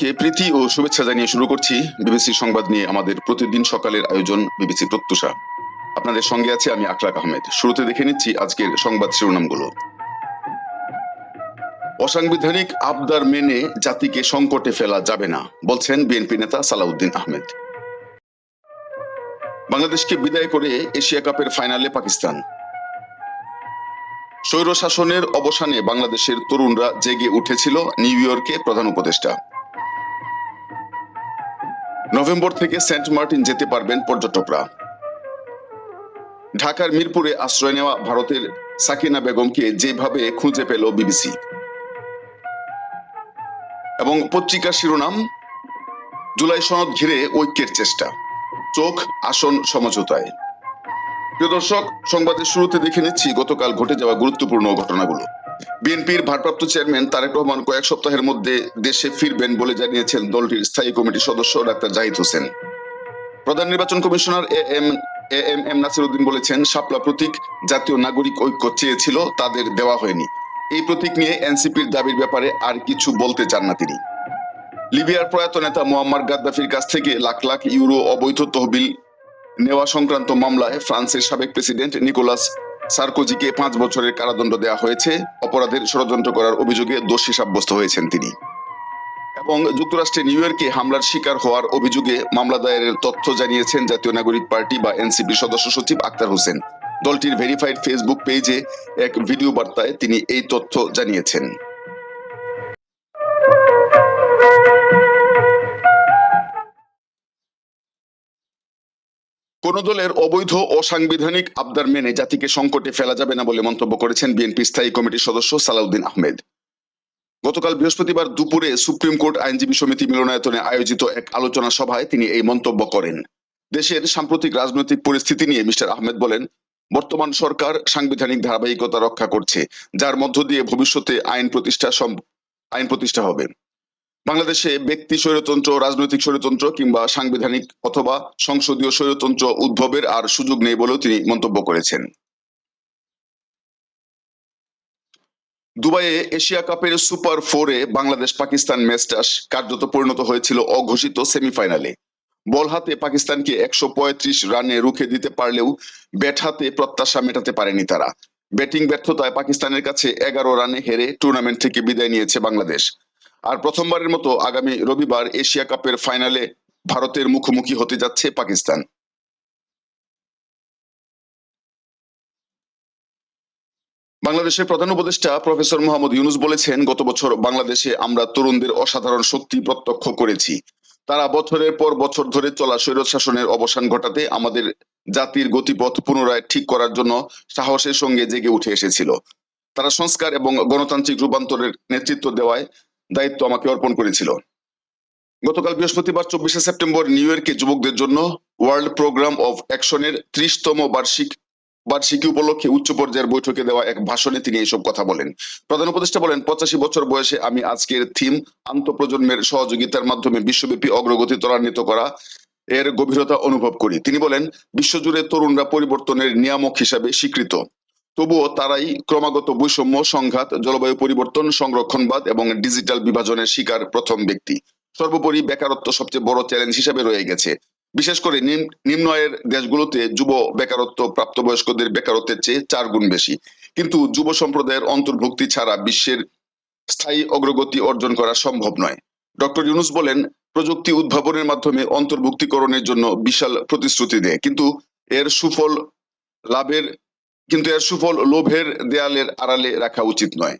সবাইকে প্রীতি ও শুভেচ্ছা জানিয়ে শুরু করছি বিবিসি সংবাদ নিয়ে আমাদের প্রতিদিন সকালের আয়োজন বিবিসি প্রত্যুষা। আপনাদের সঙ্গে আছে আমি আকলাক আহমেদ। শুরুতে দেখে নিচ্ছি আজকের সংবাদ শিরোনামগুলো। অসাংবিধানিক আবদার মেনে জাতিকে সংকটে ফেলা যাবে না, বলছেন বিএনপি নেতা সালাউদ্দিন আহমেদ। বাংলাদেশকে বিদায় করে এশিয়া কাপের ফাইনালে পাকিস্তান। স্বৈর শাসনের অবসানে বাংলাদেশের তরুণরা জেগে উঠেছিল নিউ ইয়র্কে প্রধান উপদেষ্টা। নভেম্বর থেকে সেন্ট মার্টিন যেতে পারবেন পর্যটকরা। ঢাকার মিরপুরে আশ্রয় নেওয়া ভারতের সাকিনা বেগমকে যেভাবে খুঁজে পেল বিবিসি। এবং পত্রিকার শিরোনাম, জুলাই সনদ ঘিরে ঐক্যের চেষ্টা। চোখ, আসন, সমঝোতায়। প্রিয় দর্শক, সংবাদের শুরুতে দেখে নিচ্ছি গতকাল ঘটে যাওয়া গুরুত্বপূর্ণ ঘটনাগুলো। বিএনপির ভারপ্রাপ্ত চেয়ারম্যান তারেক রহমান কয়েক সপ্তাহের মধ্যে দেশে ফিরবেন বলে জানিয়েছেন দলটির স্থায়ী কমিটির সদস্য ডাক্তার জাহিদ হোসেন। প্রধান নির্বাচন commissioner A M A M M Nasir Uddin বলেছেন, শাপলা প্রতীক জাতীয় নাগরিক ঐক্য চেয়েছিল, তাদের দেওয়া হয়নি। এই প্রতীক নিয়ে এনসিপির দাবির ব্যাপারে আর কিছু বলতে চান না তিনি। লিবিয়ার প্রয়াত নেতা মোয়াম্মার গাদ্দাফির কাছ থেকে লাখ লাখ ইউরো অবৈধ তহবিল নেওয়া সংক্রান্ত মামলায় ফ্রান্সের সাবেক প্রেসিডেন্ট নিকোলাস সার্কোজিকে পাঁচ বছরের কারাদণ্ড দেওয়া হয়েছে। অপরাধের ষড়যন্ত্র করার অভিযোগে দোষী সাব্যস্ত হয়েছেন তিনি। এবং যুক্তরাষ্ট্রে নিউ ইয়র্কে হামলার শিকার হওয়ার অভিযোগে মামলা দায়েরের তথ্য জানিয়েছেন জাতীয় নাগরিক পার্টি বা এনসিপি সদস্য সচিব আক্তার হোসেন। দলটির ভেরিফাইড ফেসবুক পেজে এক ভিডিও বার্তায় তিনি এই তথ্য জানিয়েছেন। কোন দলের অবৈধ অসাংবিধানিক আবদার মেনে জাতিকে সংকটে ফেলা যাবে না বলে মন্তব্য করেছেন বিএনপি স্থায়ী কমিটির সদস্য সালাউদ্দিন আহমেদ। গতকাল বৃহস্পতিবার দুপুরে সুপ্রিম কোর্ট আইনজীবী সমিতি মিলনায়তনে আয়োজিত এক আলোচনা সভায় তিনি এই মন্তব্য করেন। দেশের সাম্প্রতিক রাজনৈতিক পরিস্থিতি নিয়ে মিস্টার আহমেদ বলেন, বর্তমান সরকার সাংবিধানিক ধারাবাহিকতা রক্ষা করছে, যার মধ্য দিয়ে ভবিষ্যতে আইন প্রতিষ্ঠা আইন প্রতিষ্ঠা হবে। বাংলাদেশে ব্যক্তি স্বৈরতন্ত্র, রাজনৈতিক স্বৈরতন্ত্র কিংবা সাংবিধানিক অথবা সংসদীয় স্বৈরতন্ত্র উদ্ভবের আর সুযোগ নেই বলেও তিনি মন্তব্য করেছেন। দুবাইয়ে এশিয়া কাপের সুপার ফোরে বাংলাদেশ পাকিস্তান ম্যাচটা কার্যত পরিণত হয়েছিল অঘোষিত সেমিফাইনালে। বল হাতে পাকিস্তানকে একশো পঁয়ত্রিশ রানে রুখে দিতে পারলেও ব্যাট হাতে প্রত্যাশা মেটাতে পারেনি তারা। ব্যাটিং ব্যর্থতায় পাকিস্তানের কাছে এগারো রানে হেরে টুর্নামেন্ট থেকে বিদায় নিয়েছে বাংলাদেশ। আর প্রথমবারের মতো আগামী রবিবার এশিয়া কাপের ফাইনালে ভারতের মুখোমুখি হতে যাচ্ছে পাকিস্তান। বাংলাদেশের প্রধান উপদেষ্টা প্রফেসর মোহাম্মদ ইউনুস বলেছেন, গত বছর বাংলাদেশে আমরা তরুণদের অসাধারণ শক্তি প্রত্যক্ষ করেছি। তারা বছরের পর বছর ধরে চলা স্বৈর শাসনের অবসান ঘটাতে আমাদের জাতির গতিপথ পুনরায় ঠিক করার জন্য সাহসের সঙ্গে জেগে উঠে এসেছিল। তারা সংস্কার এবং গণতান্ত্রিক রূপান্তরের নেতৃত্ব দেওয়ায় দায়িত্ব আমাকে অর্পণ করেছিল। গতকাল বৃহস্পতিবার, চব্বিশে সেপ্টেম্বর, নিউ ইয়র্কে যুবকদের জন্য ওয়ার্ল্ড প্রোগ্রাম অফ অ্যাকশনের ত্রিশতম বার্ষিক বার্ষিকী উপলক্ষে উচ্চ পর্যায়ের বৈঠকে দেওয়া এক ভাষণে তিনি এইসব কথা বলেন। প্রধান উপদেষ্টা বলেন, পঁচাশি বছর বয়সে আমি আজকের থিম আন্তঃপ্রজন্মের সহযোগিতার মাধ্যমে বিশ্বব্যাপী অগ্রগতি ত্বরান্বিত করা এর গভীরতা অনুভব করি। তিনি বলেন, বিশ্বজুড়ে তরুণরা পরিবর্তনের নিয়ামক হিসাবে স্বীকৃত। তবুও তারাই ক্রমাগত বৈষম্য, সংঘাত, জলবায়ু পরিবর্তন, সংরক্ষণবাদ এবং ডিজিটাল বিভাজনের শিকার প্রথম ব্যক্তি। সর্বোপরি বেকারত্ব সবচেয়ে বড় চ্যালেঞ্জ হিসেবে রয়ে গেছে। বিশেষ করে নিম- নিম্ন আয়ের দেশগুলোতে যুব বেকারত্ব প্রাপ্তবয়স্কদের বেকারত্বের চেয়ে চার গুণ বেশি। কিন্তু যুব সম্প্রদায়ের অন্তর্ভুক্তি ছাড়া বিশ্বের স্থায়ী অগ্রগতি অর্জন করা সম্ভব নয়। ডক্টর ইউনুস বলেন, প্রযুক্তি উদ্ভাবনের মাধ্যমে অন্তর্ভুক্তিকরণের জন্য বিশাল প্রতিশ্রুতি দেয়। কিন্তু এর সুফল লাভের কিন্তু এর সুফল লোভের দেয়ালের আড়ালে রাখা উচিত নয়।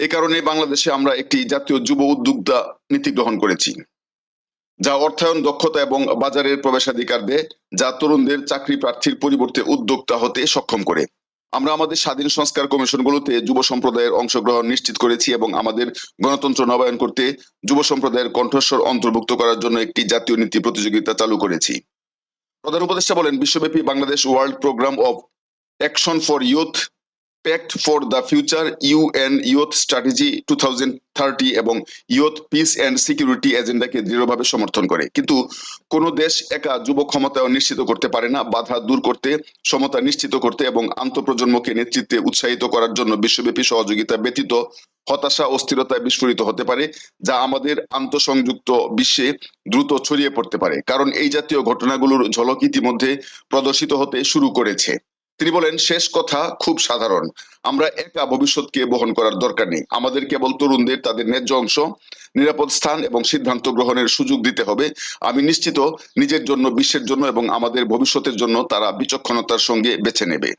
এ কারণে বাংলাদেশে আমরা একটি জাতীয় যুব উদ্যোক্তা নীতি গ্রহণ করেছি, যা অর্থায়ন, দক্ষতা এবং বাজারের প্রবেশাধিকার দেয় যা তরুণদের চাকরি প্রার্থীর পরিবর্তে উদ্যোক্তা হতে সক্ষম করে। আমরা আমাদের স্বাধীন সংস্কার কমিশনগুলোতে যুব সম্প্রদায়ের অংশগ্রহণ নিশ্চিত করেছি এবং আমাদের গণতন্ত্র নবায়ন করতে যুব সম্প্রদায়ের কণ্ঠস্বর অন্তর্ভুক্ত করার জন্য একটি জাতীয় নীতি প্রতিযোগিতা চালু করেছি। প্রধান উপদেষ্টা বলেন, বিশ্বব্যাপী Bangladesh World Programme of Action for Youth Pact for the Future U UN youth strategy two এবং ইউথ পিস অ্যান্ড সিকিউরিটি এজেন্ডাকে দৃঢ়ভাবে সমর্থন করে। কিন্তু কোন দেশ একা যুব ক্ষমতায়ন নিশ্চিত করতে পারে না, বাধা দূর করতে, সমতা নিশ্চিত করতে এবং আন্তঃপ্রজন্মকে নেতৃত্বে উৎসাহিত করার জন্য বিশ্বব্যাপী সহযোগিতা ব্যতীত হতাশা অস্থিরতায় বিস্ফোরিত হতে পারে, যা আমাদের আন্তঃসংযুক্ত বিশ্বে দ্রুত ছড়িয়ে পড়তে পারে। কারণ এই জাতীয় ঘটনাগুলোর ঝলক ইতিমধ্যে প্রদর্শিত হতে শুরু করেছে। তিনি বলেন, শেষ কথা খুব সাধারণ। আমরা একা ভবিষ্যৎকে বহন করার দরকার নেই। আমাদের কেবল তরুণদের, তাদের ন্যায্য অংশ, নিরাপদ স্থান এবং সিদ্ধান্ত গ্রহণের সুযোগ দিতে হবে। আমি নিশ্চিত নিজের জন্য, বিশ্বের জন্য এবং আমাদের ভবিষ্যতের জন্য তারা বিচক্ষণতার সঙ্গে বেছে নেবে।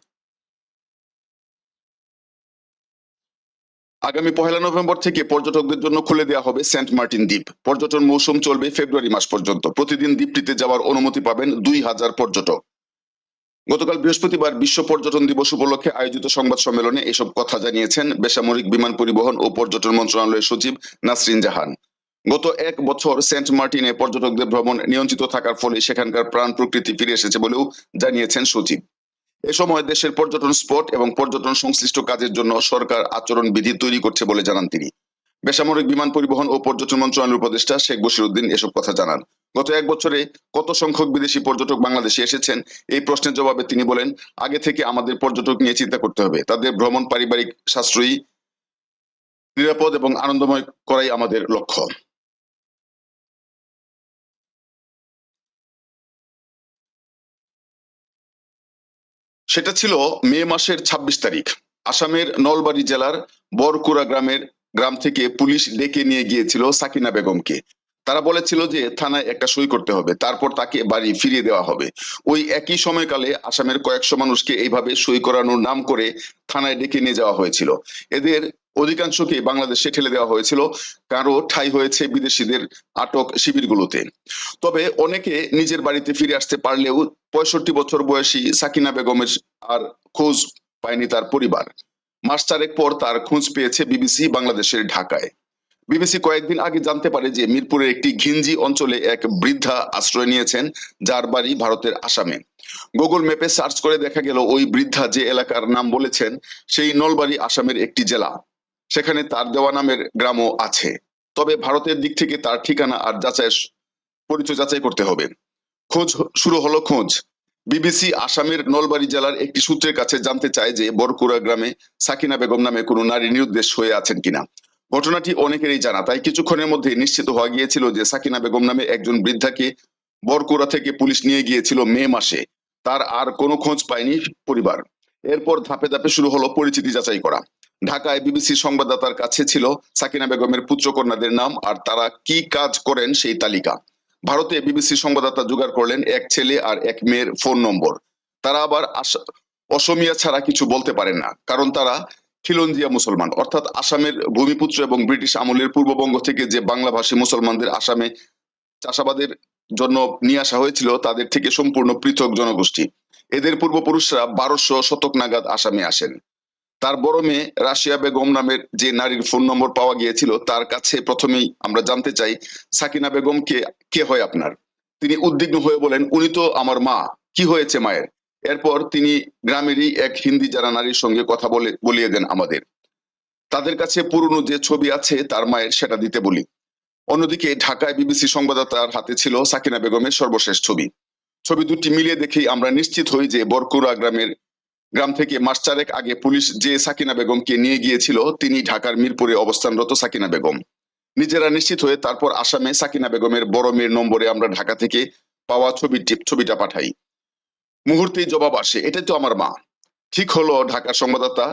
আগামী পহেলা নভেম্বর থেকে পর্যটকদের জন্য খুলে দেওয়া হবে সেন্ট মার্টিন দ্বীপ। পর্যটন মৌসুম চলবে ফেব্রুয়ারি মাস পর্যন্ত। প্রতিদিন দ্বীপটিতে যাওয়ার অনুমতি পাবেন দুই হাজার পর্যটক। গতকাল বৃহস্পতিবার বিশ্ব পর্যটন দিবস উপলক্ষে আয়োজিত সংবাদ সম্মেলনে এসব কথা জানিয়েছেন বেসামরিক বিমান পরিবহন ও পর্যটন মন্ত্রণালয়ের সচিব নাসরিন জাহান। গত এক বছর সেন্ট মার্টিনে পর্যটকদের ভ্রমণ নিয়ন্ত্রিত থাকার ফলে সেখানকার প্রাণ প্রকৃতি ফিরে এসেছে বলেও জানিয়েছেন সচিব। এ সময় দেশের পর্যটন স্পট এবং পর্যটন সংশ্লিষ্ট কাজের জন্য সরকার আচরণ বিধি তৈরি করছে বলে জানান তিনি। বেসামরিক বিমান পরিবহন ও পর্যটন মন্ত্রণালয়ের উপদেষ্টা শেখ বশিরউদ্দিন এসব কথা জানান। গত এক বছরে কত সংখ্যক বিদেশি পর্যটক বাংলাদেশে এসেছেন, এই প্রশ্নের জবাবে তিনি বলেন, আগে থেকে আমাদের পর্যটক নিয়ে চিন্তা করতে হবে। তাদের ভ্রমণ পারিবারিক সাশ্রয়ী, নিরাপদ এবং আনন্দময় করাই আমাদের লক্ষ্য। সেটা ছিল মে মাসের ২৬ তারিখ। আসামের নলবাড়ি জেলার বরকুড়া গ্রামের গ্রাম থেকে পুলিশ ডেকে নিয়ে গিয়েছিল সাকিনা বেগমকে। তারা বলেছিল যে, থানায় একটা সই করতে হবে, তারপর তাকে বাড়ি ফিরিয়ে দেওয়া হবে। ওই একই সময়কালে আসামের কয়েকশো মানুষকে এইভাবে সই করানোর নাম করে থানায় ডেকে নিয়ে যাওয়া হয়েছিল। এদের অধিকাংশকে বাংলাদেশে ঠেলে দেওয়া হয়েছিল। কারও ঠাই হয়েছে বিদেশিদের আটক শিবিরগুলোতে। তবে অনেকে নিজের বাড়িতে ফিরে আসতে পারলেও পঁয়ষট্টি বছর বয়সী সাকিনা বেগমের আর খোঁজ পায়নি তার পরিবার। মাস চারেক পর তার খোঁজ পেয়েছে বিবিসি বাংলাদেশের ঢাকায়। বিবিসি কয়েকদিন আগে জানতে পারে যে মিরপুরের একটি ঘিঞ্জি অঞ্চলে এক বৃদ্ধা আশ্রয় নিয়েছেন, যার বাড়ি ভারতের আসামে। গুগল ম্যাপে সার্চ করে দেখা গেল ওই বৃদ্ধা যে এলাকার নাম বলেছেন, সেই নলবাড়ি আসামের একটি জেলা। সেখানে তার দেওয়া নামের গ্রামও আছে। তবে ভারতের দিক থেকে তার ঠিকানা আর যাচাই, পরিচয় যাচাই করতে হবে। খোঁজ শুরু হলো খোঁজ। বিবিসি আসামের নলবাড়ি জেলার একটি সূত্রের কাছে জানতে চায় যে বরকুড়া গ্রামে সাকিনা বেগম নামে কোনো নারী নিরুদ্দেশ হয়ে আছেন কিনা। ঘটনাটি অনেকেরই জানা, তাই কিছুক্ষণের মধ্যে নিশ্চিত হওয়া গিয়েছিল যে সাকিনা বেগম নামে একজন বৃদ্ধাকে বরকুড়া থেকে পুলিশ নিয়ে গিয়েছিল মে মাসে। তার আর কোনো খোঁজ পায়নি পরিবার। এরপর ধাপে ধাপে শুরু হলো পরিচিতি যাচাই করা। ঢাকায় বিবিসি সংবাদদাতার কাছে ছিল সাকিনা বেগমের পুত্রকন্যাদের নাম আর তারা কি কাজ করেন সেই তালিকা। ভারতে বিবিসি সংবাদদাতা জোগাড় করলেন এক ছেলে আর এক মেয়ের ফোন নম্বর। তারা আবার অসমিয়া ছাড়া কিছু বলতে পারেন না, কারণ তারা খিলঞ্জিয়া মুসলমান। অর্থাৎ আসামের ভূমিপুত্র এবং ব্রিটিশ আমলের পূর্ববঙ্গ থেকে যে বাংলাভাষী মুসলমানদের আসামে চাষাবাদের জন্য নিয়ে আসা হয়েছিল, তাদের থেকে সম্পূর্ণ পৃথক জনগোষ্ঠী। এদের পূর্বপুরুষরা বারোশো শতক নাগাদ আসামে আসেন। তার বড় মেয়ে রাশিয়া বেগম নামের যে নারীর ফোন নম্বর পাওয়া গিয়েছিল, তার কাছে প্রথমেই আমরা জানতে চাই, সাকিনা বেগম কে কে হয় আপনার? তিনি উদ্বিগ্ন হয়ে বলেন, উনি তো আমার মা। কি হয়েছে মায়ের? এরপর তিনি গ্রামেরই এক হিন্দি যারা নারীর সঙ্গে কথা বলে, বলিয়ে দেন আমাদের। তাদের কাছে পুরনো যে ছবি আছে, তার মায়ের সেটা দিতে বলি। অন্যদিকে ঢাকায় বিবিসি সংবাদদাতার হাতে ছিল সাকিনা বেগমের সর্বশেষ ছবি। ছবি দুটি মিলিয়ে দেখেই আমরা নিশ্চিত হই যে বরকুড়া গ্রামের গ্রাম থেকে মাস চারেক আগে পুলিশ যে সাকিনা বেগমকে নিয়ে গিয়েছিল, তিনি ঢাকার মিরপুরে অবস্থানরত সাকিনা বেগম। নিজেরা নিশ্চিত হয়ে তারপর আসামে সাকিনা বেগমের বড় মেয়ের নম্বরে আমরা ঢাকা থেকে পাওয়া ছবিটি ছবিটা পাঠাই। মুহূর্তেই জবাব আসে, এটাই তো আমার মা। ঠিক হলো ঢাকার সংবাদদাতা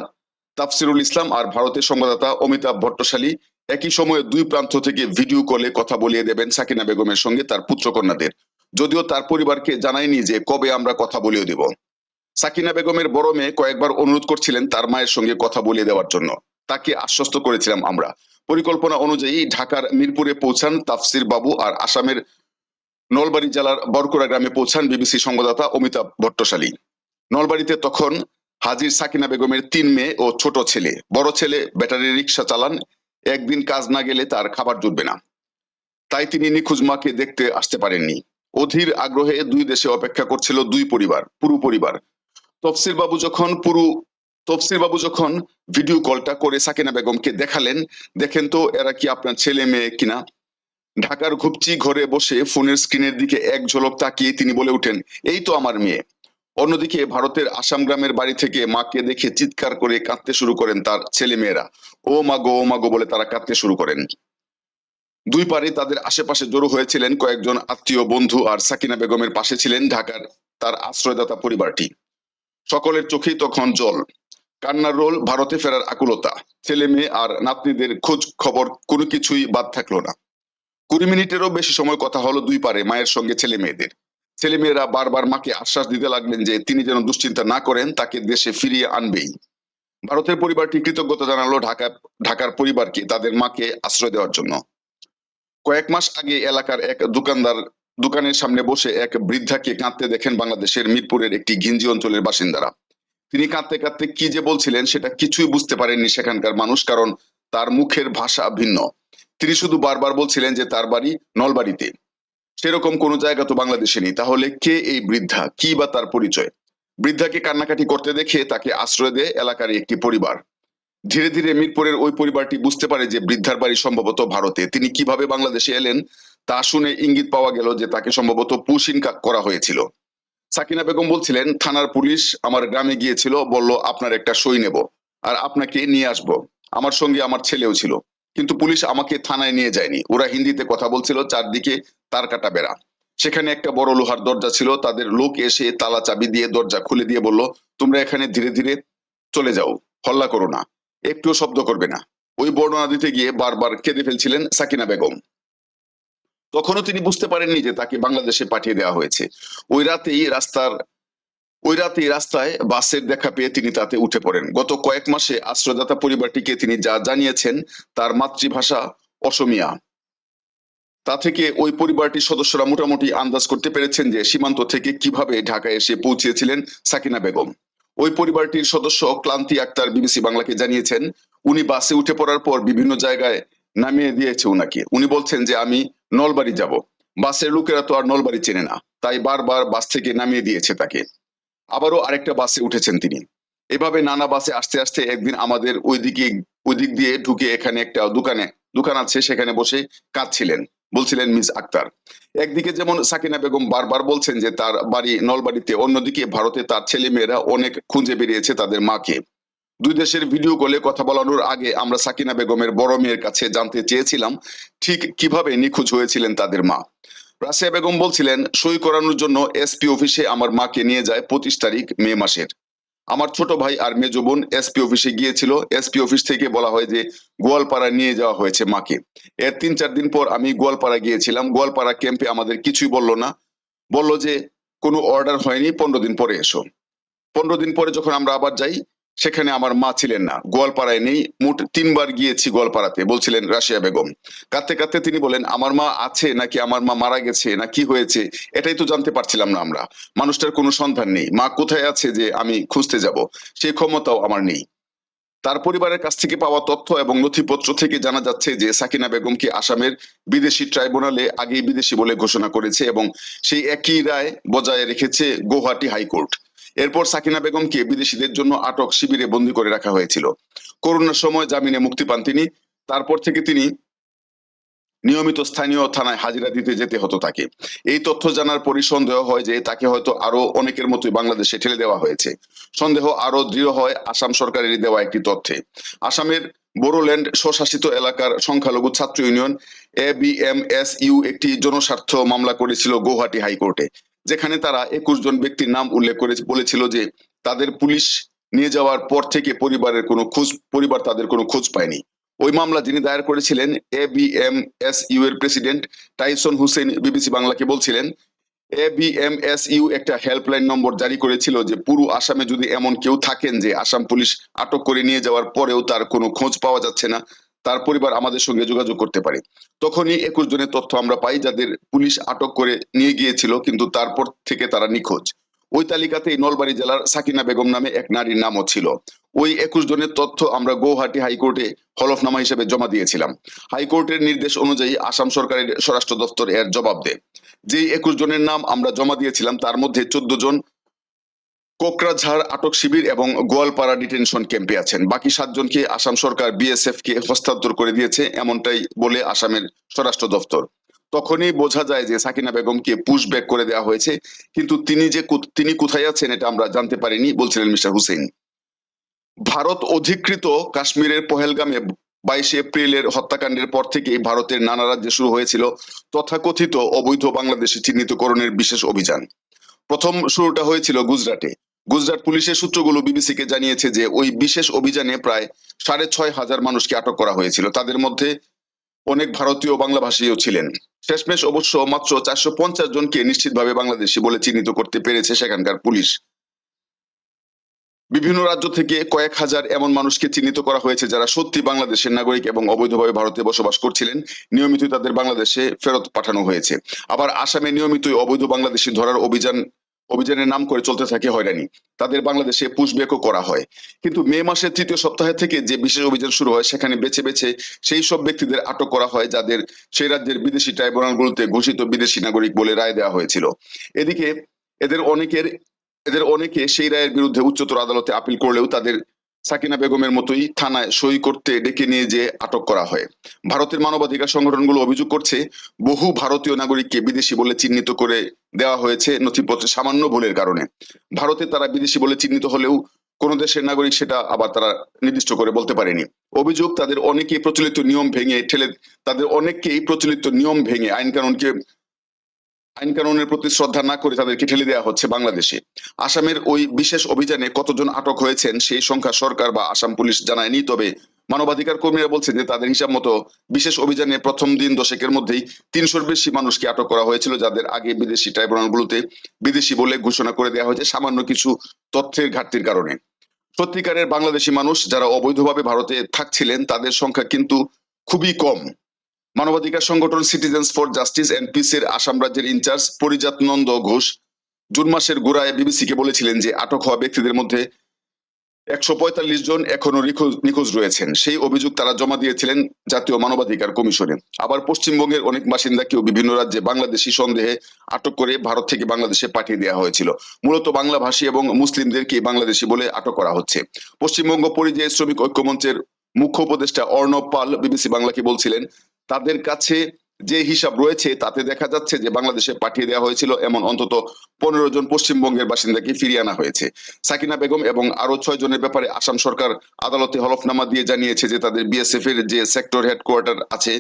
তাফসিরুল ইসলাম আর ভারতের সংবাদদাতা অমিতাভ ভট্টশালী। একই সময়ে দুই প্রান্ত থেকে ভিডিও কলে কথা বলিয়ে দেবেন সাকিনা বেগমের সঙ্গে তার পুত্রকন্যাদের। যদিও তার পরিবারকে জানায়নি যে কবে আমরা কথা বলিয়ে দেব। সাকিনা বেগমের বড় মেয়ে কয়েকবার অনুরোধ করছিলেন তার মায়ের সঙ্গে কথা বলিয়ে দেওয়ার জন্য। তাকে আশ্বস্ত করেছিলাম আমরা। পরিকল্পনা অনুযায়ী ঢাকার মিরপুরে পৌঁছান তাফসির বাবু আর আসামের নলবাড়ি জেলার বরকুড়া গ্রামে পৌঁছান বিবিসি সংবাদদাতা অমিতাভ ভট্টশালী। নলবাড়িতে তখন হাজির সাকিনা বেগমের তিন মেয়ে ও ছোট ছেলে। বড় ছেলে ব্যাটারি রিক্সা চালান, একদিন কাজ না গেলে তার খাবার জুটবে না। তাই তিনি নিখোঁজ মাকে দেখতে আসতে পারেননি। অধীর আগ্রহে দুই দেশে অপেক্ষা করছিল দুই পরিবার, পুরো পরিবার। তফসির বাবু যখন পুরো তফসিল বাবু যখন ভিডিও কলটা করে সাকিনা বেগমকে দেখালেন, দেখেন তো এরা কি আপনার ছেলে মেয়ে কিনা? ঢাকার ঘুপচি ঘরে বসে ফোনের স্ক্রিনের দিকে এক ঝলক তাকিয়ে তিনি বলে উঠেন, এই তো আমার মেয়ে। অন্যদিকে ভারতের আসাম গ্রামের বাড়ি থেকে মাকে দেখে চিৎকার করে কাঁদতে শুরু করেন তার ছেলে মেয়েরা। ও মাগো ও মাগো বলে তারা কাঁদতে শুরু করেন। দুই পারে তাদের আশেপাশে জড়ো হয়েছিলেন কয়েকজন আত্মীয় বন্ধু আর সাকিনা বেগমের পাশে ছিলেন ঢাকার তার আশ্রয়দাতা পরিবারটি। সকলের চোখেই তখন জল। কান্নার রোল ভারতে ফেরার আকুলতা। ছেলে মেয়ে আর নাতনিদের খোঁজ খবর কোনো কিছুই বাদ থাকল না। কুড়ি মিনিটেরও বেশি সময় কথা হলো দুই পারে, মায়ের সঙ্গে ছেলে মেয়েদের। ছেলে মেয়েরা বারবার মাকে আশ্বাস দিতে লাগলেন যে তিনি যেন দুশ্চিন্তা না করেন, তাকে দেশে ফিরিয়ে আনবেই। ভারতের পরিবারটি কৃতজ্ঞতা জানালো ঢাকা, ঢাকার পরিবারকে, তাদের মাকে আশ্রয় দেওয়ার জন্য। কয়েক মাস আগে এলাকার এক দোকানদার দোকানের সামনে বসে এক বৃদ্ধাকে কাঁদতে দেখেন বাংলাদেশের মিরপুরের একটি ঘিঞ্জি অঞ্চলের বাসিন্দারা। তিনি কাঁদতে কাঁদতে কি যে বলছিলেন সেটা কিছুই বুঝতে পারেননি সেখানকার মানুষ কারণ তার মুখের ভাষা ভিন্ন। তিনি শুধু বারবার বলছিলেন যে তার বাড়ি নলবাড়িতে। সেরকম কোনো জায়গা তো বাংলাদেশে নেই। তাহলে কে এই বৃদ্ধা? কি বা তার পরিচয়? বৃদ্ধাকে কান্নাকাটি করতে দেখে তাকে আশ্রয় দেয় এলাকার একটি পরিবার। ধীরে ধীরে মিরপুরের ওই পরিবারটি বুঝতে পারে যে বৃদ্ধার বাড়ি সম্ভবত ভারতে। তিনি কীভাবে বাংলাদেশে এলেন তা শুনে ইঙ্গিত পাওয়া গেল যে তাকে সম্ভবত পুশিন করা হয়েছিল। সাকিনা বেগম বলছিলেন, থানার পুলিশ আমার গ্রামে গিয়েছিল, বলল, আপনার একটা সই নেব আর আপনাকে নিয়ে আসব। আমার সঙ্গে আমার ছেলেও ছিল, কিন্তু পুলিশ আমাকে থানায় নিয়ে যায়নি। ওরা হিন্দিতে কথা বলছিল, চারদিকে তার কাটা বেড়া। সেখানে একটা বড় লোহার দরজা ছিল, তাদের লোক এসে তালা চাবি দিয়ে দরজা খুলে দিয়ে বলল, তোমরা এখানে ধীরে ধীরে চলে যাও, হল্লা করো না, একটুও শব্দ করবে না। ওই বর্ণনা দিতে গিয়ে বারবার কেঁদে ফেলছিলেন সাকিনা বেগম। তখনও তিনি বুঝতে পারেননি যে তাকে বাংলাদেশে পাঠিয়ে দেওয়া হয়েছে। ওই রাতেই রাস্তার, ওই রাতেই রাস্তায় বাসের দেখা পেয়ে তিনি তাতে উঠে পড়েন। গত কয়েক মাসে আশ্রয়দাতা পরিবারটিকে তিনি যা জানিয়েছেন তার মাতৃভাষা অসমিয়া। তা থেকে ওই পরিবারটির সদস্যরা মোটামুটি আন্দাজ করতে পেরেছেন যে সীমান্ত থেকে কীভাবে ঢাকায় এসে পৌঁছেছিলেন সাকিনা বেগম। ওই পরিবারটির সদস্য ক্লান্তি আক্তার বিবিসি বাংলাকে জানিয়েছেন, উনি বাসে উঠে পড়ার পর বিভিন্ন জায়গায় নামিয়ে দিয়েছে উনাকে। উনি বলছেন যে, আমি নলবাড়ি যাব। বাসের লোকেরা তো আর নলবাড়ি চেনে না। তাই বারবার বাস থেকে নামিয়ে দিয়েছে তাকে। আবারও আরেকটা বাসে উঠেছেন তিনি। এভাবে নানা বাসে আসতে আসতে একদিন আমাদের ওইদিকে ওই দিক দিয়ে ঢুকে এখানে একটা দোকানে, দোকান আছে, সেখানে বসে কাঁদছিলেন। বলছিলেন, মিস আক্তার। একদিকে যেমন সাকিনা বেগম বারবার বলছেন যে, তার বাড়ি নলবাড়িতে, অন্যদিকে ভারতে তার ছেলে মেয়েরা অনেক খুঁজে বেরিয়েছে তাদের মাকে। দুই দেশের ভিডিও কলে কথা বলানোর আগে আমরা সাকিনা বেগমের বড় মেয়ের কাছে জানতে চেয়েছিলাম, ঠিক কীভাবে নিখোঁজ হয়েছিলেন তাদের মা। রাশিয়া বেগম বলছিলেন, সই করানোর জন্য এসপি অফিসে আমার মাকে নিয়ে যায় পঁচিশ তারিখ মে মাসের। আমার ছোট ভাই আর মেজো বোন এসপি অফিসে গিয়েছিল। এসপি অফিস থেকে বলা হয় যে গোয়ালপাড়া নিয়ে যাওয়া হয়েছে মাকে। এর তিন চার দিন পর আমি গোয়ালপাড়া গিয়েছিলাম। গোয়ালপাড়া ক্যাম্পে আমাদের কিছুই বলল না। বলল যে, কোনো অর্ডার হয়নি, পনেরো দিন পরে এসো। পনেরো দিন পরে যখন আমরা আবার যাই সেখানে আমার মা ছিলেন না। গোয়ালপাড়ায় নেই। মোট তিনবার গিয়েছি গোয়ালপাড়াতে, বলছিলেন রাশিয়া বেগম। কাঁদতে কাঁদতে তিনি বলেন, আমার মা আছে নাকি? আমার মা মারা গেছে না কি হয়েছে? এটাই তো জানতে পারছিলাম না আমরা। মানুষটার কোনো সন্ধান নেই। মা কোথায় আছে যে আমি খুঁজতে যাব? সেই ক্ষমতাও আমার নেই। তার পরিবারের কাছ থেকে পাওয়া তথ্য এবং নথিপত্র থেকে জানা যাচ্ছে যে সাকিনা বেগমকে আসামের বিদেশি ট্রাইব্যুনালে আগেই বিদেশি বলে ঘোষণা করেছে এবং সেই একই রায় বজায় রেখেছে গৌহাটি হাইকোর্ট। এরপর সাকিনা বেগমকে বিদেশিদের জন্য আটক শিবিরে বন্দী করে রাখা হয়েছিল। করোনার সময় জামিনে মুক্তি পান তিনি। তারপর থেকে তিনি নিয়মিত স্থানীয় থানায় হাজিরা দিতে যেতে হতো তাকে। এই তথ্য জানার পরই সন্দেহ হয় যে তাকে হয়তো আরও অনেকের মতোই বাংলাদেশে ঠেলে দেওয়া হয়েছে। সন্দেহ আরও দৃঢ় হয় আসাম সরকারের দেওয়া একটি তথ্যে। আসামের বোরোল্যান্ড স্বশাসিত এলাকার সংখ্যালঘু ছাত্র union A B M S U একটি জনস্বার্থ মামলা করেছিল গৌহাটি হাইকোর্টে। যেখানে তারা একুশ জন ব্যক্তির নাম উল্লেখ করে বলেছিল যে তাদের পুলিশ নিয়ে যাওয়ার পর থেকে পরিবারের কোনো খোঁজ, পরিবার তাদের কোনো খোঁজ পায়নি। ওই মামলা যিনি দায়ের করেছিলেন A B M S U এর প্রেসিডেন্ট টাইসন হুসেন বিবিসি বাংলাকে বলছিলেন A B M S U একটা হেল্পলাইন নম্বর জারি করেছিল যে পুরো আসামে যদি এমন কেউ থাকেন যে আসাম পুলিশ আটক করে নিয়ে যাওয়ার পরেও তার কোনো খোঁজ পাওয়া যাচ্ছে না তার পরিবার আমাদের সঙ্গে যোগাযোগ করতে পারে। তখনই একুশ জনের তথ্য আমরা পাই যাদের পুলিশ আটক করে নিয়ে গিয়েছিল, কিন্তু তারপর থেকে তারা নিখোঁজ। ওই তালিকাতে নলবাড়ি জেলার সাকিনা বেগম নামে এক নারীর নামও ছিল। ওই একুশ জনের তথ্য আমরা গৌহাটি হাইকোর্টে হলফনামা হিসেবে জমা দিয়েছিলাম। হাইকোর্টের নির্দেশ অনুযায়ী আসাম সরকারের স্বরাষ্ট্র দপ্তর এর জবাব দেয়। যে একুশ জনের নাম আমরা জমা দিয়েছিলাম, তার মধ্যে চোদ্দ জন কোকরাঝাড় আটক শিবির এবং গোয়ালপাড়া ডিটেনশন ক্যাম্পে আছেন। বাকি সাতজনকে আসাম সরকার বিএসএফ কে হস্তান্তর করে দিয়েছে এমনটাই বলে আসামের স্বরাষ্ট্র দপ্তর। তখনই বোঝা যায় যে সাকিনা বেগমকে পুশ ব্যাক করে দেওয়া হয়েছে, কিন্তু তিনি যে তিনি কোথায় আছেন এটা আমরা জানতে পারিনি, বলছিলেন মিস্টার হুসেন। ভারত অধিকৃত কাশ্মীরের পহেলগামে বাইশে এপ্রিলের হত্যাকাণ্ডের পর থেকেই ভারতের নানা রাজ্যে শুরু হয়েছিল তথাকথিত অবৈধ বাংলাদেশি চিহ্নিতকরণের বিশেষ অভিযান। প্রথম শুরুটা হয়েছিল গুজরাটে। গুজরাট পুলিশের সূত্রগুলো বিবিসিকে জানিয়েছে যে ওই বিশেষ অভিযানে প্রায় সাড়ে ছয় হাজার মানুষকে আটক করা হয়েছিল। তাদের মধ্যে অনেক ভারতীয় বাংলাভাষীও ছিলেন। শেষমেশ অবশ্য মাত্র চারশো পঞ্চাশ জনকে নিশ্চিতভাবে বাংলাদেশি বলে চিহ্নিত করতে পেরেছে সেখানকার পুলিশ। বিভিন্ন রাজ্য থেকে কয়েক হাজার এমন মানুষকে চিহ্নিত করা হয়েছে যারা সত্যি বাংলাদেশের নাগরিক এবং অবৈধভাবে ভারতে বসবাস করছিলেন। নিয়মিতই তাদের বাংলাদেশে ফেরত পাঠানো হয়েছে। আবার আসামে নিয়মিতই অবৈধ বাংলাদেশি ধরার অভিযান অভিযানের নাম করে চলতে থাকে হয়রানি। তাদের বাংলাদেশে পুষব্যাকও করা হয়। কিন্তু মে মাসের তৃতীয় সপ্তাহে থেকে যে বিশেষ অভিযান শুরু হয়, সেখানে বেছে বেছে সেই সব ব্যক্তিদের আটক করা হয়, যাদের সেই রাজ্যের বিদেশি ট্রাইব্যুনালগুলোতে ঘোষিত বিদেশি নাগরিক বলে রায় দেওয়া হয়েছিল। এদিকে এদের অনেকের, এদের অনেকে সেই রায়ের বিরুদ্ধে উচ্চতর আদালতে আপিল করলেও তাদের সাকিনা বেগমের মতোই থানায় সই করতে ডেকে নিয়ে যে আটক করা হয়। ভারতের মানবাধিকার সংগঠনগুলো অভিযোগ করছে, বহু ভারতীয় নাগরিককে বিদেশি বলে চিহ্নিত করে দেওয়া হয়েছে নথিপত্রে সামান্য ভুলের কারণে। ভারতে তারা বিদেশি বলে চিহ্নিত হলেও কোন দেশের নাগরিক সেটা আবার তারা নির্দিষ্ট করে বলতে পারেনি। অভিযোগ তাদের অনেকেই প্রচলিত নিয়ম ভেঙে ঠেলে, তাদের অনেককেই প্রচলিত নিয়ম ভেঙে আইন কানুনকে আইন কানুনের প্রতি শ্রদ্ধা না করে তাদেরকে ঠেলে দেওয়া হচ্ছে বাংলাদেশে। আসামের ওই বিশেষ অভিযানে কতজন আটক হয়েছেন সেই সংখ্যা সরকার বা আসাম পুলিশ জানায়নি, তবে মানবাধিকার কর্মীরা বলছেন যে তাদের হিসাব মতো বিশেষ অভিযানে প্রথম দিন দশেকের মধ্যেই তিনশোর বেশি মানুষকে আটক করা হয়েছিল, যাদের আগে বিদেশি ট্রাইব্যুনালগুলোতে বিদেশি বলে ঘোষণা করে দেওয়া হয়েছে সামান্য কিছু তথ্যের ঘাটতির কারণে। সত্যিকারের বাংলাদেশি মানুষ যারা অবৈধভাবে ভারতে থাকছিলেন, তাদের সংখ্যা কিন্তু খুবই কম। মানবাধিকার সংগঠন সিটিজেন্স ফর জাস্টিস এন্ড পিসের আসাম রাজ্যের ইনচার্জ পরিজাত নন্দ ঘোষ জুন মাসের গোড়ায় বিবিসিকে বলেছিলেন যে আটক হওয়া ব্যক্তিদের মধ্যে একশো পঁয়তাল্লিশ জন এখনও নিখোঁজ রয়েছেন। সেই অভিযোগ তারা জমা দিয়েছিলেন জাতীয় মানবাধিকার কমিশনে। আবার পশ্চিমবঙ্গের অনেক বাসিন্দাকেও বিভিন্ন রাজ্যে বাংলাদেশি সন্দেহে আটক করে ভারত থেকে বাংলাদেশে পাঠিয়ে দেওয়া হয়েছিল। মূলত বাংলাভাষী এবং মুসলিমদেরকে বাংলাদেশি বলে আটক করা হচ্ছে। পশ্চিমবঙ্গ পরিযায়ী শ্রমিক ঐক্যমঞ্চের মুখ্য উপদেষ্টা অর্ণব পাল বিবিসি বাংলাকে বলছিলেন তাদের কাছে যে হিসাব রয়েছে, তাতে দেখা যাচ্ছে যে বাংলাদেশে পাঠিয়ে দেওয়া হয়েছিল এমন অন্তত পনেরো জন পশ্চিমবঙ্গের বাসিন্দাকে ফিরিয়ে আনা হয়েছে। সাকিনা বেগম এবং আরও ছয় জনের ব্যাপারে আসাম সরকার আদালতে হলফনামা দিয়ে জানিয়েছে যে তাদের বিএসএফ এর যে সেক্টর হেডকোয়ার্টার আছে,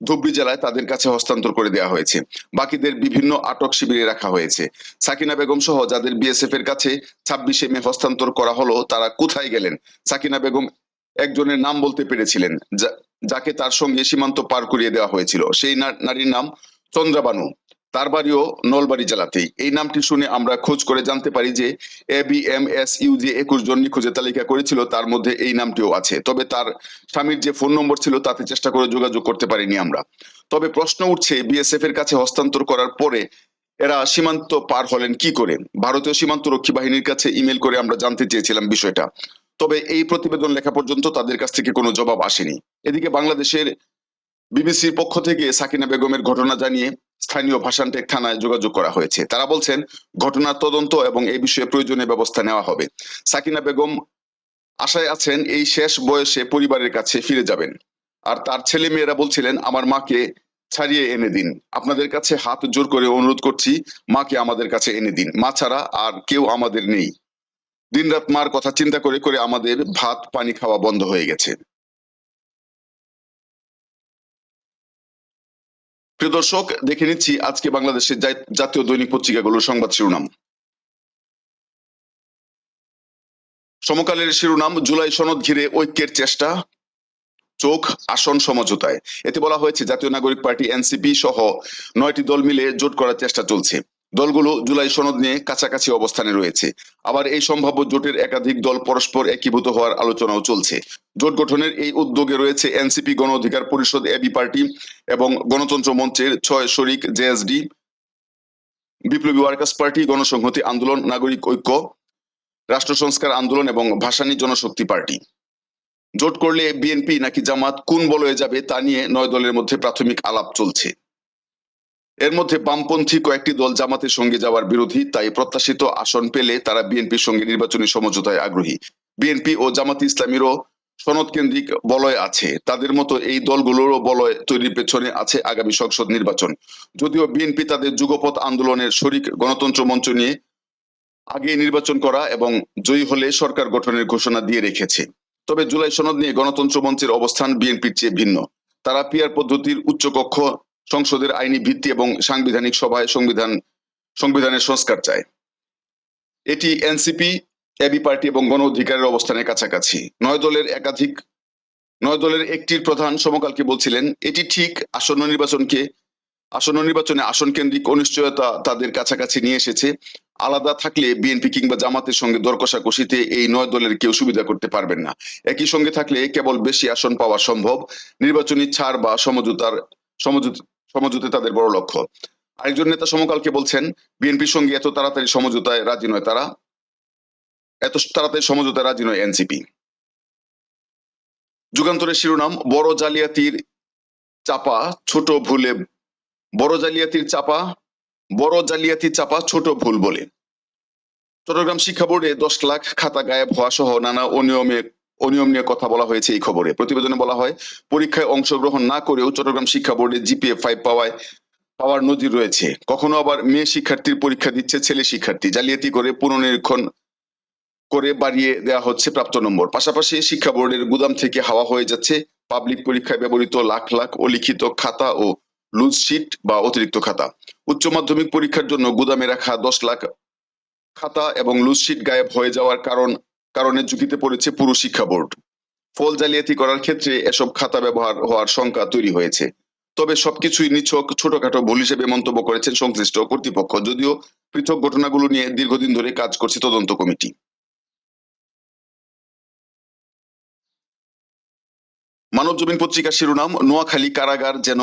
ধুবড়ি জেলায় তাদের কাছে হস্তান্তর করে দেওয়া হয়েছে। বাকিদের বিভিন্ন আটক শিবিরে রাখা হয়েছে। সাকিনা বেগম সহ যাদের বিএসএফ এর কাছে ছাব্বিশে মে হস্তান্তর করা হলো, তারা কোথায় গেলেন? সাকিনা বেগম একজনের নাম বলতে পেরেছিলেন। যাকে তার সঙ্গে সীমান্ত পার করিয়ে দেওয়া হয়েছিল। সেই নারীর নাম চন্দ্রাবানু। তার বাড়িও নলবাড়ি জেলাতেই। এই নামটি শুনে আমরা খোঁজ করে জানতে পারি যে A B M S U যে একুশ জন নিখোঁজের তালিকা করেছিল, তার মধ্যে এই নামটিও আছে। তবে তার স্বামীর যে ফোন নম্বর ছিল, তাতে চেষ্টা করে যোগাযোগ করতে পারিনি আমরা। তবে প্রশ্ন উঠছে বিএসএফ এর কাছে হস্তান্তর করার পরে এরা সীমান্ত পার হলেন কি করে? ভারতীয় সীমান্ত রক্ষী বাহিনীর কাছে ইমেল করে আমরা জানতে চেয়েছিলাম বিষয়টা। তবে এই প্রতিবেদন লেখা পর্যন্ত তাদের কাছ থেকে কোনো জবাব আসেনি। এদিকে বাংলাদেশের বিবিসির পক্ষ থেকে সাকিনা বেগমের ঘটনা জানিয়ে স্থানীয় ভাষানটেক থানায় যোগাযোগ করা হয়েছে। তারা বলছেন, ঘটনার তদন্ত এবং এই বিষয়ে প্রয়োজনীয় ব্যবস্থা নেওয়া হবে। সাকিনা বেগম আশায় আছেন এই শেষ বয়সে পরিবারের কাছে ফিরে যাবেন। আর তার ছেলে মেয়েরা বলছিলেন, আমার মাকে ছাড়িয়ে এনে দিন। আপনাদের কাছে হাত জোর করে অনুরোধ করছি, মাকে আমাদের কাছে এনে দিন। মা ছাড়া আর কেউ আমাদের নেই। দিনরাত মার কথা চিন্তা করে করে আমাদের ভাত, পানি খাওয়া বন্ধ হয়ে গেছে। প্রিয় দর্শক, দেখে নিচ্ছি আজকে বাংলাদেশের জাতীয় দৈনিক পত্রিকাগুলোর সংবাদ শিরোনাম। সমকালের শিরোনাম, জুলাই সনদ ঘিরে ঐক্যের চেষ্টা, চোখ আসন সমঝোতায়। এতে বলা হয়েছে, জাতীয় নাগরিক পার্টি, এনসিপি সহ নয়টি দল মিলে জোট করার চেষ্টা চলছে। দলগুলো জুলাই সনদ নিয়ে কাছাকাছি অবস্থানে রয়েছে। আবার এই সম্ভাব্য জোটের একাধিক দল পরস্পর একীভূত হওয়ার আলোচনাও চলছে। জোট গঠনের এই উদ্যোগে রয়েছে এনসিপি গণ অধিকার পরিষদ এবি পার্টি এবং গণতন্ত্র মঞ্চের ছয় শরিক জেএসডি, বিপ্লবী ওয়ার্কার্স পার্টি, গণসংহতি আন্দোলন, নাগরিক ঐক্য, রাষ্ট্র সংস্কার আন্দোলন এবং ভাসানী জনশক্তি পার্টি। জোট করলে বিএনপি নাকি জামাত কোন বলয়ে যাবে তা নিয়ে নয় দলের মধ্যে প্রাথমিক আলাপ চলছে। এর মধ্যে বামপন্থী কয়েকটি দল জামাতের সঙ্গে যাওয়ার বিরোধী, তাই প্রত্যাশিত আসন পেলে তারা বিএনপির সঙ্গে নির্বাচনী সমঝোতায় আগ্রহী। বিএনপি ও জামাত ইসলামীরও সনদ কেন্দ্রিক বলয় আছে। তাদের মতো এই দলগুলোরও বলয় তৈরির পেছনে আছে আগামী সংসদ নির্বাচন। যদিও বিএনপি তাদের যুগপথ আন্দোলনের শরিক গণতন্ত্র মঞ্চ নিয়ে আগে নির্বাচন করা এবং জয়ী হলে সরকার গঠনের ঘোষণা দিয়ে রেখেছে। তবে জুলাই সনদ নিয়ে গণতন্ত্র মঞ্চের অবস্থান বিএনপির চেয়ে ভিন্ন। তারা পিয়ার পদ্ধতির উচ্চকক্ষ সংসদের আইনি ভিত্তি এবং সাংবিধানিক সভায় সংবিধান, সংবিধানের সংস্কার চায়। এটি এনসিপি, এবি পার্টি এবং গণ অধিকারের অবস্থানের কাছাকাছি। নয় দলের একাধিক, নয় দলের একটির প্রধান সমকালকে বলছিলেন? এটি ঠিক আসন্ন নির্বাচনকে, আসন্ন নির্বাচনে আসন কেন্দ্রিক অনিশ্চয়তা তাদের কাছাকাছি নিয়ে এসেছে। আলাদা থাকলে বিএনপি কিংবা জামাতের সঙ্গে দর কষাকষিতে এই নয় দলের কেউ সুবিধা করতে পারবেন না। একই সঙ্গে থাকলে কেবল বেশি আসন পাওয়া সম্ভব। নির্বাচনী ছাড় বা সমঝোতার সমঝোতা সমঝোতে তাদের বড় লক্ষ্য। আরেকজন নেতা সমকালকে বলছেন বিএনপির সঙ্গে এত তাড়াতাড়ি সমঝোতায় রাজি নয় তারা। এত তাড়াতাড়ি সমঝোতায় রাজি নয় এনসিপি। যুগান্তরের শিরোনাম, বড় জালিয়াতির চাপা, ছোট ভুলে, বড় জালিয়াতির চাপা, বড় জালিয়াতি চাপা, ছোট ভুল বলে। চট্টগ্রাম শিক্ষা বোর্ডে দশ লাখ খাতা গায়েব হওয়া সহ নানা অনিয়মে অনিয়ম নিয়ে কথা বলা হয়েছে এই খবরে। প্রতিবেদনে বলা হয়, পরীক্ষায় অংশগ্রহণ না করেও চট্টগ্রাম শিক্ষা বোর্ডে জিপিএ ফাইভ পাওয়ায় পাওয়ার নজির রয়েছে। কখনো আবার মেয়ে শিক্ষার্থীর পরীক্ষা দিচ্ছে ছেলে শিক্ষার্থী। জালিয়াতি করে পুনর্নিরীক্ষণ করে বাড়িয়ে দেওয়া হচ্ছে প্রাপ্ত নম্বর। পাশাপাশি শিক্ষা বোর্ডের গুদাম থেকে হাওয়া হয়ে যাচ্ছে। পাবলিক পরীক্ষায় ব্যবহৃত লাখ লাখ অলিখিত খাতা ও লুজ শিট বা অতিরিক্ত খাতা। উচ্চ মাধ্যমিক পরীক্ষার জন্য গুদামে রাখা দশ লাখ খাতা এবং লুজ শিট গায়েব হয়ে যাওয়ার কারণ কারণে ঝুঁকিতে পড়েছে পুরো শিক্ষা বোর্ড। ফল জালিয়াতি করার ক্ষেত্রে এসব খাতা ব্যবহার হওয়ার শঙ্কা তৈরি হয়েছে। তবে সবকিছুই নিছক, ছোটখাটো ভুল হিসেবে মন্তব্য করেছেন সংশ্লিষ্ট কর্তৃপক্ষ। যদিও পৃথক ঘটনাগুলো নিয়ে দীর্ঘদিন ধরে কাজ করছে তদন্ত কমিটি। মানব জমিন পত্রিকার শিরোনাম, নোয়াখালী কারাগার যেন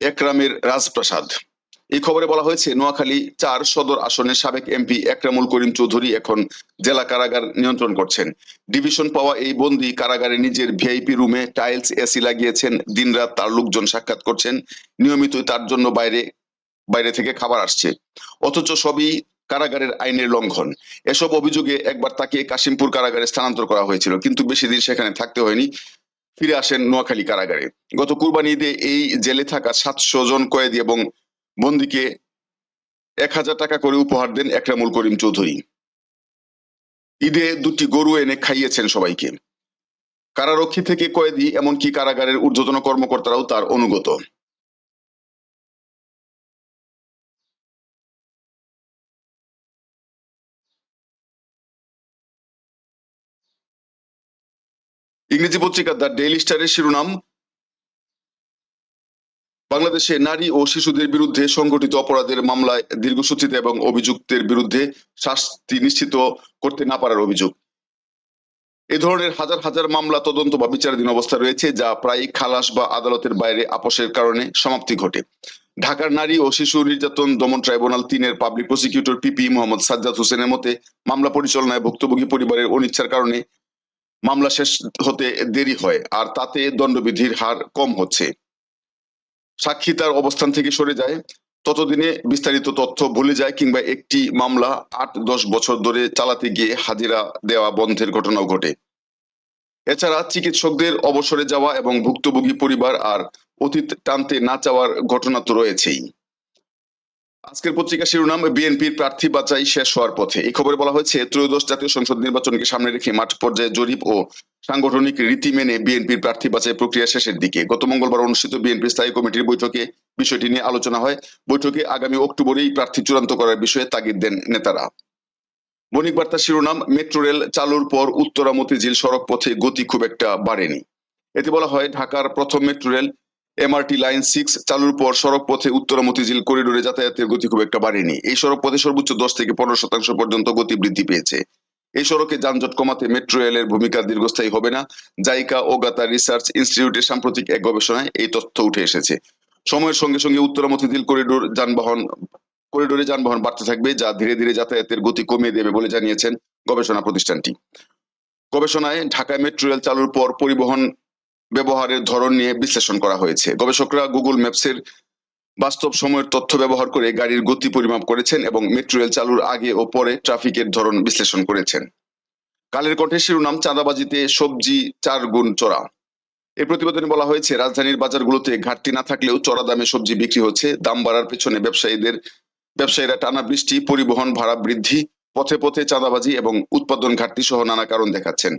একরামের রাজপ্রাসাদ। এই খবরে বলা হয়েছে, নোয়াখালী চার সদর আসনের সাবেক এমপি একরামুল করিম চৌধুরী এখন জেলা কারাগার নিয়ন্ত্রণ করছেন। ডিভিশন পাওয়া এই বন্দি কারাগারে নিজের ভিআইপি রুমে টাইলস, এসি লাগিয়েছেন। দিনরাত তার লোকজন সাক্ষাৎ করছেন। নিয়মিতই তার জন্য বাইরে বাইরে থেকে খাবার আসছে। অথচ সবই কারাগারের আইনের লঙ্ঘন। এসব অভিযোগে একবার তাকে কাশিমপুর কারাগারে স্থানান্তর করা হয়েছিল, কিন্তু বেশি দিন সেখানে থাকতে হয়নি। ফিরে আসেন নোয়াখালী কারাগারে। গত কুরবানি ঈদে এই জেলে থাকা সাতশো জন কয়েদি এবং বন্দিকে এক হাজার টাকা করে উপহার দেন একরামুল করিম চৌধুরী। ঈদে দুটি গরু এনে খাইয়েছেন সবাইকে। কারারক্ষী থেকে কয়েদি, এমনকি কারাগারের ঊর্ধ্বতন কর্মকর্তারাও তার অনুগত। ইংরেজি পত্রিকা দ্য ডেইলি স্টারের শিরোনাম বাংলাদেশে নারী ও শিশুদের বিরুদ্ধে সংগঠিত অপরাধের মামলায় দীর্ঘসূচিতে এবং অভিযুক্তের বিরুদ্ধে শাস্তি নিশ্চিত করতে না পারার অভিযোগ। এ ধরনের হাজার হাজার মামলা তদন্ত বা বিচারাধীন অবস্থা রয়েছে, যা প্রায় খালাস বা আদালতের বাইরে আপোষের কারণে সমাপ্তি ঘটে। ঢাকার নারী ও শিশু নির্যাতন দমন ট্রাইব্যুনাল তিনের public prosecutor PP Mohammad Sajjad হোসেনের মতে, মামলা পরিচালনায় ভুক্তভোগী পরিবারের অনিচ্ছার কারণে মামলা শেষ হতে দেরি হয়, আর তাতে দণ্ডবিধির হার কম হচ্ছে। সাক্ষী তার অবস্থান থেকে সরে যায়। ততদিনে বিস্তারিত তথ্য ভুলে যায় কিংবা একটি মামলা আট দশ বছর ধরে চালাতে গিয়ে হাজিরা দেওয়া বন্ধের ঘটনাও ঘটে। এছাড়া চিকিৎসকদের অবসরে যাওয়া এবং ভুক্তভোগী পরিবার আর অতীত টানতে না চাওয়ার ঘটনা তো রয়েছেই। আজকের পত্রিকা শিরোনাম, বিএনপির প্রার্থী বাছাই শেষ হওয়ার পথে। এই খবরে বলা হয়েছে, ত্রয়োদশ জাতীয় সংসদ নির্বাচনকে সামনে রেখে মাঠ পর্যায়ে জরিপ ও সাংগঠনিক রীতি মেনে বিএনপির প্রার্থী বাছাই প্রক্রিয়া শেষের দিকে। গত মঙ্গলবার অনুষ্ঠিত বিএনপি স্থায়ী কমিটির বৈঠকে বিষয়টি নিয়ে আলোচনা হয়। বৈঠকে আগামী অক্টোবরেই প্রার্থী চূড়ান্ত করার বিষয়ে তাগিদ দেন নেতারা। বণিক বার্তা শিরোনাম, মেট্রো রেল চালুর পর উত্তরা মতিঝিল সড়ক পথে গতি খুব একটা বাড়েনি। এতে বলা হয়, ঢাকার প্রথম metro rail MRT line six চালুর পর সড়ক পথে উত্তরা মতিঝিল করিডোরে যাতায়াতের গতি খুব একটা বাড়েনি। এই সড়ক পথে সর্বোচ্চ দশ থেকে পনেরো শতাংশ পর্যন্ত গতি বৃদ্ধি পেয়েছে। এই সড়কে যানজট কমাতে মেট্রো রেলের ভূমিকা দীর্ঘস্থায়ী হবে না। জাইকা ও গাতা রিসার্চ ইনস্টিটিউটের সাম্প্রতিক এক গবেষণায় এই তথ্য উঠে এসেছে। সময়ের সঙ্গে সঙ্গে উত্তরা মতিঝিল করিডোর যানবাহন, করিডোরে যানবাহন বাড়তে থাকবে, যা ধীরে ধীরে যাতায়াতের গতি কমিয়ে দেবে বলে জানিয়েছেন গবেষণা প্রতিষ্ঠানটি। গবেষণায় ঢাকায় মেট্রো রেল চালুর পর পরিবহন ব্যবহারের ধরন নিয়ে বিশ্লেষণ করা হয়েছে। গবেষকরা গুগল ম্যাপসের বাস্তব সময়ের তথ্য ব্যবহার করে গাড়ির গতি পরিমাপ করেছেন এবং মেট্রো রেল চালুর আগে ও পরে ট্রাফিকের ধরন বিশ্লেষণ করেছেন। কালের কণ্ঠে শিরোনাম, চাঁদাবাজিতে সবজি চার গুণ চড়া। এই প্রতিবেদনে বলা হয়েছে, রাজধানীর বাজারগুলোতে ঘাটতি না থাকলেও চড়া দামে সবজি বিক্রি হচ্ছে। দাম বাড়ার পেছনে ব্যবসায়ীদের, ব্যবসায়ীরা টানা বৃষ্টি, পরিবহন ভাড়া বৃদ্ধি, পথে পথে চাঁদাবাজি এবং উৎপাদন ঘাটতি সহ নানা কারণ দেখাচ্ছেন।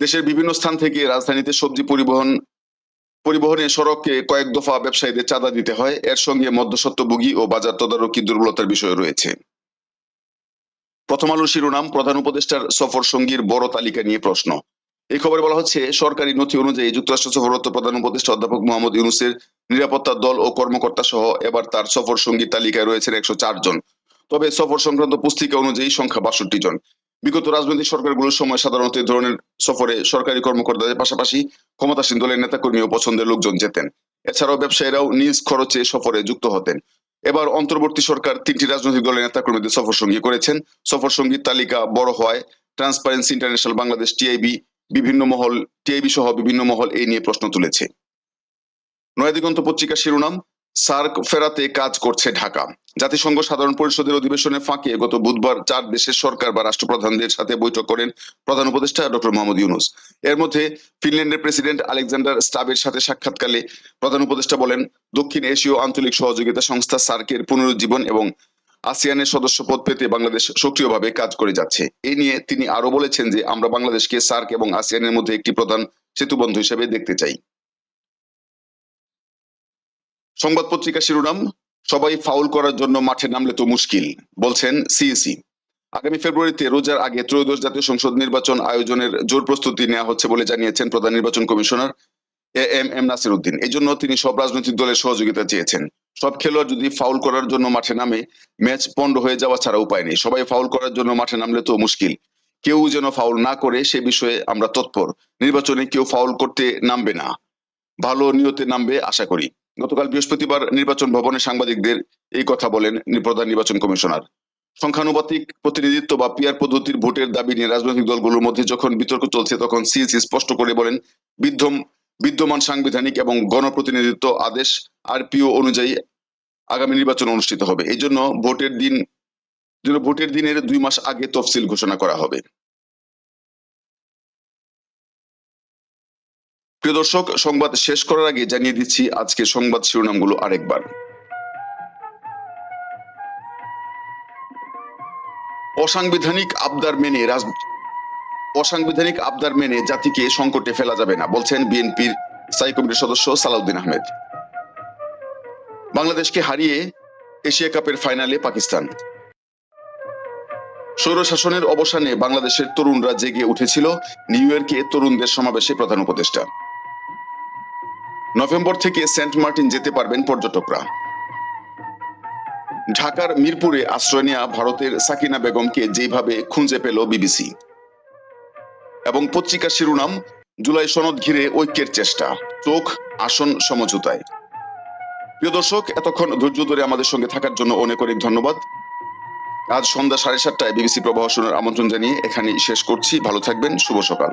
দেশের বিভিন্ন স্থান থেকে রাজধানীতে সবজি পরিবহন, পরিবহনে সড়কে কয়েক দফা ব্যবসায়ীদের চাঁদা দিতে হয়। এর সঙ্গে মধ্যস্বত্বভোগী ও বাজার তদারকি দুর্বলতার বিষয় রয়েছে। প্রথম আলোর শিরোনাম, প্রধান উপদেষ্টার সফর সঙ্গীর বড় তালিকা নিয়ে প্রশ্ন। এই খবরে বলা হচ্ছে, সরকারি নথি অনুযায়ী যুক্তরাষ্ট্র সফররত প্রধান উপদেষ্টা অধ্যাপক মোহাম্মদ ইউনুসের নিরাপত্তা দল ও কর্মকর্তা সহ এবার তার সফর সঙ্গীর তালিকায় রয়েছেন একশো জন। তবে সফর সংক্রান্ত পুস্তিকা অনুযায়ী সংখ্যা বাষট্টি জন। বিগত রাজনৈতিক সরকারগুলোর সময় সাধারণত এই ধরনের সফরে সরকারি কর্মকর্তাদের পাশাপাশি ক্ষমতাসীন দলের নেতাকর্মী ও পছন্দের লোকজন যেতেন। এছাড়াও ব্যবসায়ীরাও নিজ খরচে সফরে যুক্ত হতেন। এবার অন্তর্বর্তী সরকার তিনটি রাজনৈতিক দলের নেতাকর্মীদের সফর সঙ্গী করেছেন। সফর সঙ্গীর তালিকা বড় হওয়ায় ট্রান্সপারেন্সি ইন্টারন্যাশনাল বাংলাদেশ টিআইবি, বিভিন্ন মহল, টিআইবি সহ বিভিন্ন মহল এই নিয়ে প্রশ্ন তুলেছে। নয়াদিগন্ত পত্রিকার শিরোনাম সার্ক ফেরাতে কাজ করছে ঢাকা। জাতিসংঘ সাধারণ পরিষদের অধিবেশনে ফাঁকে গত বুধবার চার দেশের সরকার বা রাষ্ট্রপ্রধানদের সাথে বৈঠক করেন প্রধান উপদেষ্টা ডক্টর মোহাম্মদ ইউনুস। এর মধ্যে ফিনল্যান্ডের প্রেসিডেন্ট আলেকজান্ডার স্টাবের সাথে সাক্ষাৎকালে প্রধান উপদেষ্টা বলেন, দক্ষিণ এশীয় আঞ্চলিক সহযোগিতা সংস্থা সার্কের পুনরুজ্জীবন এবং আসিয়ানের সদস্য পদ পেতে বাংলাদেশ সক্রিয়ভাবে কাজ করে যাচ্ছে। এই নিয়ে তিনি আরও বলেছেন যে, আমরা বাংলাদেশকে সার্ক এবং আসিয়ানের মধ্যে একটি প্রধান সেতুবন্ধু হিসেবে দেখতে চাই। সংবাদ পত্রিকা শিরোনাম, সবাই ফাউল করার জন্য মাঠে নামলে তো মুশকিল, বলছেন সিইসি আগামী ফেব্রুয়ারিতে রোজার আগে ত্রয়োদশ জাতীয় সংসদ নির্বাচন আয়োজনের জোর প্রস্তুতি নেওয়া হচ্ছে বলে জানিয়েছেন প্রধান নির্বাচন commissioner A M M Nasir Uddin এই জন্য তিনি সব রাজনৈতিক দলের সহযোগিতা চেয়েছেন। সব খেলোয়াড় যদি ফাউল করার জন্য মাঠে নামে, ম্যাচ পন্ড হয়ে যাওয়া ছাড়া উপায় নেই। সবাই ফাউল করার জন্য মাঠে নামলে তো মুশকিল। কেউ যেন ফাউল না করে সে বিষয়ে আমরা তৎপর। নির্বাচনে কেউ ফাউল করতে নামবে না। ভালো নিয়তে নামবে, আশা করি। গতকাল বৃহস্পতিবার নির্বাচন ভবনে সাংবাদিকদের এই কথা বলেন প্রধান নির্বাচন কমিশনার। সংখ্যানুপাতিক প্রতিনিধিত্ব বা পিয়ার পদ্ধতির ভোটের দাবি নিয়ে রাজনৈতিক দলগুলোর মধ্যে যখন বিতর্ক চলছে, তখন সিএসি স্পষ্ট করে বলেন বিদ্যম বিদ্যমান সাংবিধানিক এবং গণপ্রতিনিধিত্ব আদেশ আরপিও অনুযায়ী আগামী নির্বাচন অনুষ্ঠিত হবে। এই জন্য ভোটের দিন ভোটের দিনের দুই মাস আগে তফসিল ঘোষণা করা হবে। প্রিয় দর্শক, সংবাদ শেষ করার আগে জানিয়ে দিচ্ছি আজকে সংবাদ শিরোনামগুলো আরেকবার। অসাংবিধানিক আবদার মেনে রাজ অসাংবিধানিক আবদার মেনে জাতিকে সংকটে ফেলা যাবে না, বলছেন বিএনপির স্থায়ী কমিটির সদস্য সালাউদ্দিন আহমেদ। বাংলাদেশকে হারিয়ে এশিয়া কাপের ফাইনালে পাকিস্তান। স্বৈরশাসনের অবসানে বাংলাদেশের তরুণরা জেগে উঠেছিল নিউ ইয়র্কে তরুণদের সমাবেশে প্রধান উপদেষ্টা। নভেম্বর থেকে সেন্ট মার্টিন যেতে পারবেন পর্যটকরা। ঢাকার মিরপুরে আশ্রয় নেওয়া ভারতের সাকিনা বেগমকে যেভাবে খুঁজে পেল বিবিসি। এবং পত্রিকা শিরোনাম, জুলাই সনদ ঘিরে ঐক্যের চেষ্টা, চোখ, আসন সমঝোতায়। প্রিয় দর্শক, এতক্ষণ ধৈর্য ধরে আমাদের সঙ্গে থাকার জন্য অনেক অনেক ধন্যবাদ। আজ সন্ধ্যা সাড়ে সাতটায় বিবিসি প্রবাহ শোনার আমন্ত্রণ জানিয়ে এখানেই শেষ করছি। ভালো থাকবেন, শুভ সকাল।